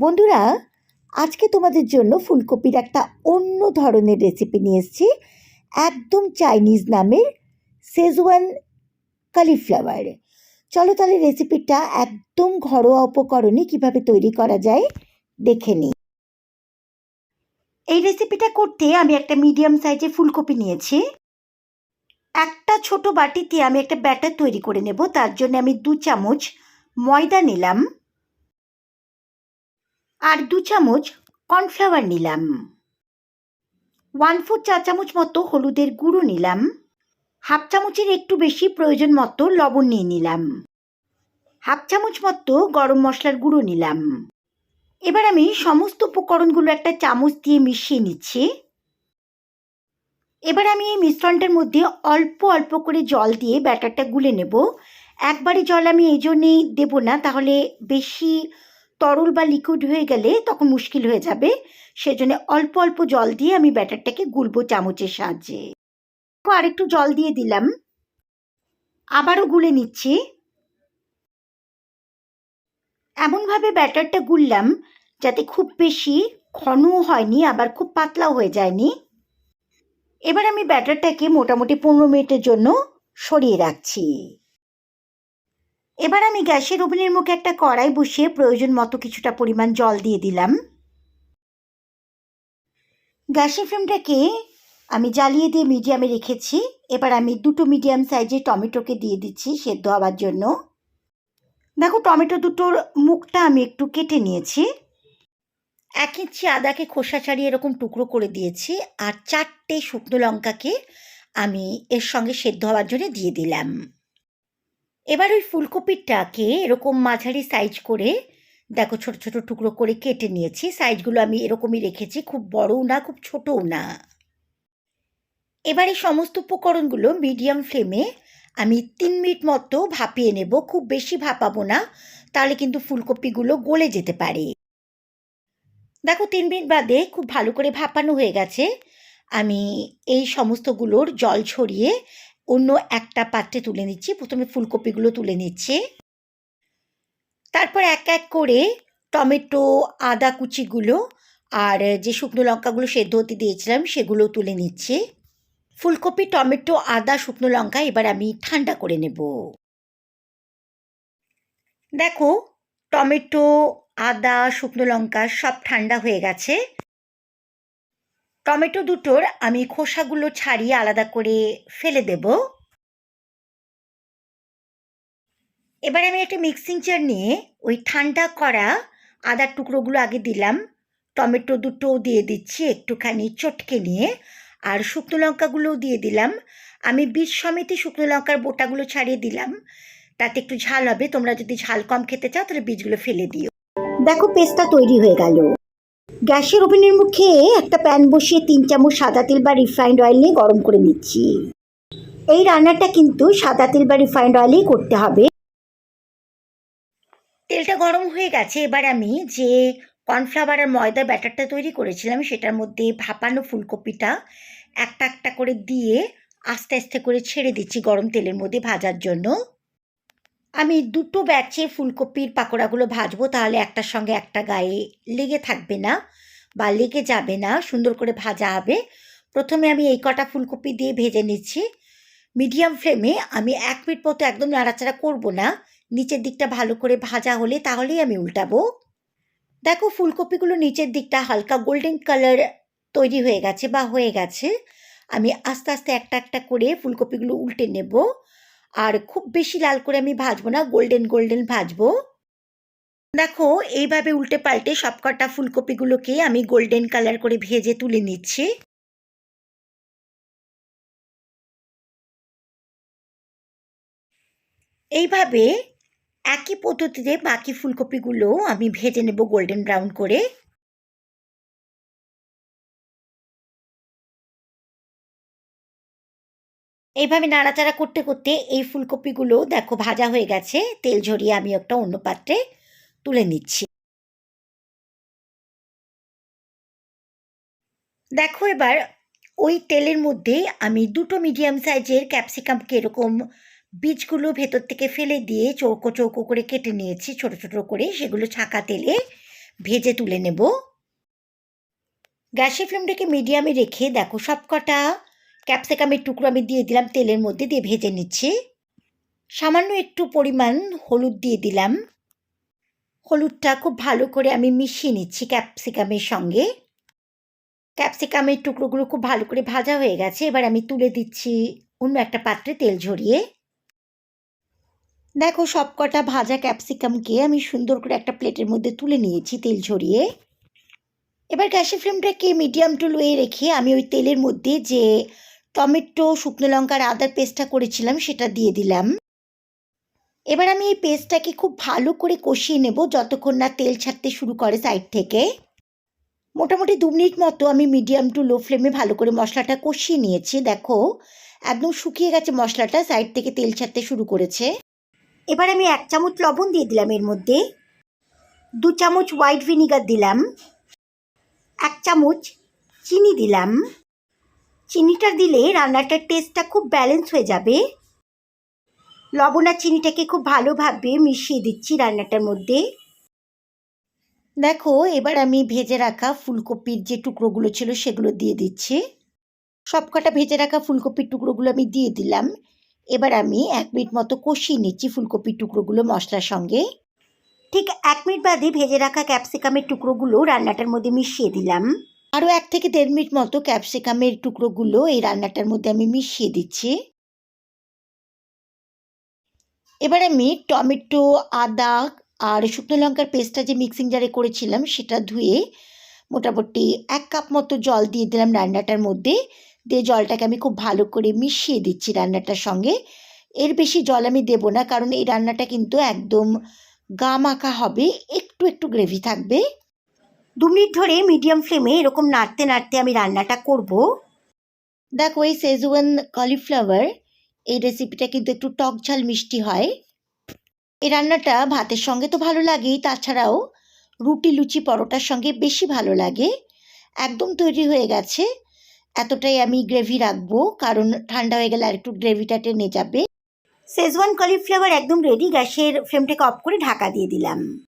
বন্ধুরা, আজকে তোমাদের জন্য ফুলকপির একটা অন্য ধরনের রেসিপি নিয়ে এসেছি। একদম চাইনিজ নামের সেজওয়ান কালিফ্লাওয়ার চলো তাহলে রেসিপিটা একদম ঘরোয়া উপকরণে কীভাবে তৈরি করা যায় দেখে নিই। এই রেসিপিটা করতে আমি একটা মিডিয়াম সাইজের ফুলকপি নিয়েছি। একটা ছোট বাটিতে আমি একটা ব্যাটার তৈরি করে নেব। তার জন্য আমি দু চামচ ময়দা নিলাম। আর দু চামচ কর্নফ্লাওয়ার নিলাম। ওয়ান ফোর চা চামচ মতো হলুদের গুঁড়ো নিলাম। হাফ চামচের একটু বেশি প্রয়োজন মতো লবণ নিয়ে নিলাম। হাফ চামচ মতো গরম মশলার গুঁড়ো নিলাম। এবার আমি সমস্ত উপকরণগুলো একটা চামচ দিয়ে মিশিয়ে নিচ্ছি। এবার আমি এই মিশ্রণটার মধ্যে অল্প অল্প করে জল দিয়ে ব্যাটারটা গুলে নেব। একবারে জল আমি এই জন্যেই দেবো না, তাহলে বেশি তরল বা লিকুইড হয়ে গেলে তখন মুশকিল হয়ে যাবে। সেজন্য অল্প অল্প জল দিয়ে আমি ব্যাটারটাকে গুলবো চামচের সাহায্যে। আর একটু জল দিয়ে দিলাম। আবারও গুলে নিচ্ছি। এমনভাবে ব্যাটারটা গুললাম যাতে খুব বেশি ঘনও হয়নি, আবার খুব পাতলাও হয়ে যায়নি। এবার আমি ব্যাটারটাকে মোটামুটি পনেরো মিনিটের জন্য সরিয়ে রাখছি। এবার আমি গ্যাসের ওভেনের মুখে একটা কড়াই বসিয়ে প্রয়োজন মতো কিছুটা পরিমাণ জল দিয়ে দিলাম। গ্যাসের ফ্লেমটাকে আমি জ্বালিয়ে দিয়ে মিডিয়ামে রেখেছি। এবার আমি দুটো মিডিয়াম সাইজের টমেটোকে দিয়ে দিচ্ছি সেদ্ধ হওয়ার জন্য। দেখো, টমেটো দুটোর মুখটা আমি একটু কেটে নিয়েছি। এক ইঞ্চি আদাকে খোসা ছাড়িয়ে এরকম টুকরো করে দিয়েছি আর চারটে শুকনো লঙ্কাকে আমি এর সঙ্গে সেদ্ধ হওয়ার জন্য দিয়ে দিলাম। এবার ওই ফুলকপিটাকে এরকম মাঝারি সাইজ করে, দেখো ছোট ছোট টুকরো করে কেটে নিয়েছি। সাইজগুলো আমি এরকমই রেখেছি, খুব বড়ও না, খুব ছোটও না। এবার সমস্ত উপকরণগুলো মিডিয়াম ফ্লেমে আমি তিন মিনিট মতো ভাপিয়ে নেব, খুব বেশি ভাপাবো না, তাহলে কিন্তু ফুলকপিগুলো গলে যেতে পারে। দেখো তিন মিনিট বাদে খুব ভালো করে ভাপানো হয়ে গেছে। আমি এই সমস্তগুলোর জল ছড়িয়ে অন্য একটা পাত্রে তুলে নিচ্ছি। প্রথমে ফুলকপিগুলো তুলে নিচ্ছি। তারপর এক এক করে টমেটো, আদা কুচিগুলো আর যে শুকনো লঙ্কাগুলো সেদ্ধ হতে দিয়েছিলাম সেগুলো তুলে নিচ্ছি। ফুলকপি, টমেটো, আদা, শুকনো লঙ্কা এবার আমি ঠান্ডা করে নেব। দেখো টমেটো, আদা, শুকনো লঙ্কা সব ঠান্ডা হয়ে গেছে। টমেটো দুটোর আমি খোসাগুলো ছাড়িয়ে আলাদা করে ফেলে দেব। এবার আমি একটা মিক্সিং জার নিয়ে ওই ঠান্ডা করা আদার টুকরোগুলো আগে দিলাম। টমেটো দুটোও দিয়ে দিচ্ছি একটুখানি চটকে নিয়ে আর শুকনো লঙ্কাগুলোও দিয়ে দিলাম। আমি বীজ সমেতই শুকনো লঙ্কার বোটাগুলো ছাড়িয়ে দিলাম। তাতে একটু ঝাল হবে। তোমরা যদি ঝাল কম খেতে চাও তাহলে বীজগুলো ফেলে দিও। দেখো পেস্টটা তৈরি হয়ে গেল। গ্যাসের ওভেনের মুখে একটা প্যান বসিয়ে তিন চামচ সাদা তেল বা রিফাইন্ড অয়েল নিয়ে গরম করে নিচ্ছি। এই রান্নাটা কিন্তু সাদা তেল বা রিফাইন্ড অয়েলেই করতে হবে। তেলটা গরম হয়ে গেছে। এবার আমি যে কর্নফ্লাওয়ার আর ময়দা ব্যাটারটা তৈরি করেছিলাম, সেটার মধ্যে ভাপানো ফুলকপিটা একটা একটা করে দিয়ে আস্তে আস্তে করে ছেড়ে দিচ্ছি গরম তেলের মধ্যে ভাজার জন্য। আমি দুটো ব্যাচে ফুলকপির পাকোড়াগুলো ভাজবো, তাহলে একটার সঙ্গে একটা গায়ে লেগে থাকবে না বা লেগে যাবে না, সুন্দর করে ভাজা হবে। প্রথমে আমি এই কটা ফুলকপি দিয়ে ভেজে নিচ্ছি। মিডিয়াম ফ্লেমে আমি এক মিনিট মতো একদম নাড়াচাড়া করব না, নিচের দিকটা ভালো করে ভাজা হলে তাহলেই আমি উল্টাবো। দেখো ফুলকপিগুলো নিচের দিকটা হালকা গোল্ডেন কালার তৈরি হয়ে গেছে বা হয়ে গেছে। আমি আস্তে আস্তে একটা একটা করে ফুলকপিগুলো উল্টে নেব। আর খুব বেশি লাল করে আমি ভাজবো না গোল্ডেন গোল্ডেন ভাজবো। দেখো, এইভাবে উল্টে পাল্টে সবকটা ফুলকপিগুলোকে আমি গোল্ডেন কালার করে ভেজে তুলে নিচ্ছি। এইভাবে একই পদ্ধতিতে বাকি ফুলকপিগুলো আমি ভেজে নেব গোল্ডেন ব্রাউন করে। এইভাবে নাড়াচাড়া করতে করতে এই ফুলকপিগুলো দেখো ভাজা হয়ে গেছে। তেল ঝরিয়ে আমি একটা অন্য পাত্রে তুলে নিচ্ছি। দেখো এবার ওই তেলের মধ্যে আমি দুটো মিডিয়াম সাইজের ক্যাপসিকামকে এরকম বীজগুলো ভেতর থেকে ফেলে দিয়ে চৌকো চৌকো করে কেটে নিয়েছি, ছোট ছোট করে। সেগুলো ছাকা তেলে ভেজে তুলে নেব। গ্যাসের ফ্লেমটাকে মিডিয়ামে রেখে দেখো সব কটা ক্যাপসিকামের টুকরো আমি দিয়ে দিলাম, তেলের মধ্যে দিয়ে ভেজে নিচ্ছি। সামান্য একটু পরিমাণ হলুদ দিয়ে দিলাম। হলুদটা খুব ভালো করে আমি মিশিয়ে নিচ্ছি ক্যাপসিকামের সঙ্গে। ক্যাপসিকামের টুকরোগুলো খুব ভালো করে ভাজা হয়ে গেছে, এবার আমি তুলে দিচ্ছি অন্য একটা পাত্রে তেল ঝরিয়ে। দেখো সব কটা ভাজা ক্যাপসিকামকে আমি সুন্দর করে একটা প্লেটের মধ্যে তুলে নিয়েছি তেল ঝরিয়ে। এবার গ্যাসের ফ্লেমটাকে মিডিয়াম টু লোয়ে রেখে আমি ওই তেলের মধ্যে যে টমেটো, শুকনো লঙ্কার আদার পেস্টটা করেছিলাম, সেটা দিয়ে দিলাম। এবার আমি এই পেস্টটাকে খুব ভালো করে কষিয়ে নেব, যতক্ষণ না তেল ছাড়তে শুরু করে সাইড থেকে। মোটামুটি দু মিনিট মতো আমি মিডিয়াম টু লো ফ্লেমে ভালো করে মশলাটা কষিয়ে নিয়েছি, দেখো। একদম শুকিয়ে গেছে মশলাটা, সাইড থেকে তেল ছাড়তে শুরু করেছে। এবার আমি এক চামচ লবণ দিয়ে দিলাম এর মধ্যে। দু চামচ হোয়াইট ভিনিগার দিলাম। এক চামচ চিনি দিলাম। চিনিটা দিলে রান্নাটার টেস্টটা খুব ব্যালেন্স হয়ে যাবে। লবণ আর চিনিটাকে খুব ভালোভাবে মিশিয়ে দিচ্ছি রান্নাটার মধ্যে। দেখো, এবার আমি ভেজে রাখা ফুলকপির যে টুকরোগুলো ছিল সেগুলো দিয়ে দিচ্ছি। সবকটা ভেজে রাখা ফুলকপির টুকরোগুলো আমি দিয়ে দিলাম। এবার আমি এক মিনিট মতো কষিয়ে নিচ্ছি ফুলকপির টুকরোগুলো মশলার সঙ্গে। ঠিক এক মিনিট বাদে ভেজে রাখা ক্যাপসিকামের টুকরোগুলো রান্নাটার মধ্যে মিশিয়ে দিলাম। আরও এক থেকে দেড় মিনিট মতো ক্যাপসিকামের টুকরোগুলো এই রান্নাটার মধ্যে আমি মিশিয়ে দিচ্ছি। এবার আমি টমেটো, আদা আর শুকনো লঙ্কার পেস্টটা যে মিক্সিং জারে করেছিলাম সেটা ধুয়ে মোটামুটি এক কাপ মতো জল দিয়ে দিলাম রান্নাটার মধ্যে। দিয়ে জলটাকে আমি খুব ভালো করে মিশিয়ে দিচ্ছি রান্নাটার সঙ্গে। এর বেশি জল আমি দেবো না কারণ এই রান্নাটা কিন্তু একদম গা মাখা হবে, একটু একটু গ্রেভি থাকবে। দু মিনিট ধরে মিডিয়াম ফ্লেমে এরকম নাড়তে নাড়তে আমি রান্নাটা করব। দেখো এই সেজওয়ান কলিফ্লাওয়ার এই রেসিপিটা কিন্তু একটু টক ঝাল মিষ্টি হয়। এই রান্নাটা ভাতের সঙ্গে তো ভালো লাগেই, তাছাড়াও রুটি লুচি পরোটার সঙ্গে বেশি ভালো লাগে। একদম তৈরি হয়ে গেছে। এতটাই আমি গ্রেভি রাখব, কারণ ঠান্ডা হয়ে গেলে আর একটু গ্রেভিটা টেনে যাবে। সেজওয়ান কলিফ্লাওয়ার একদম রেডি গ্যাসের ফ্লেমটাকে অফ করে ঢাকা দিয়ে দিলাম।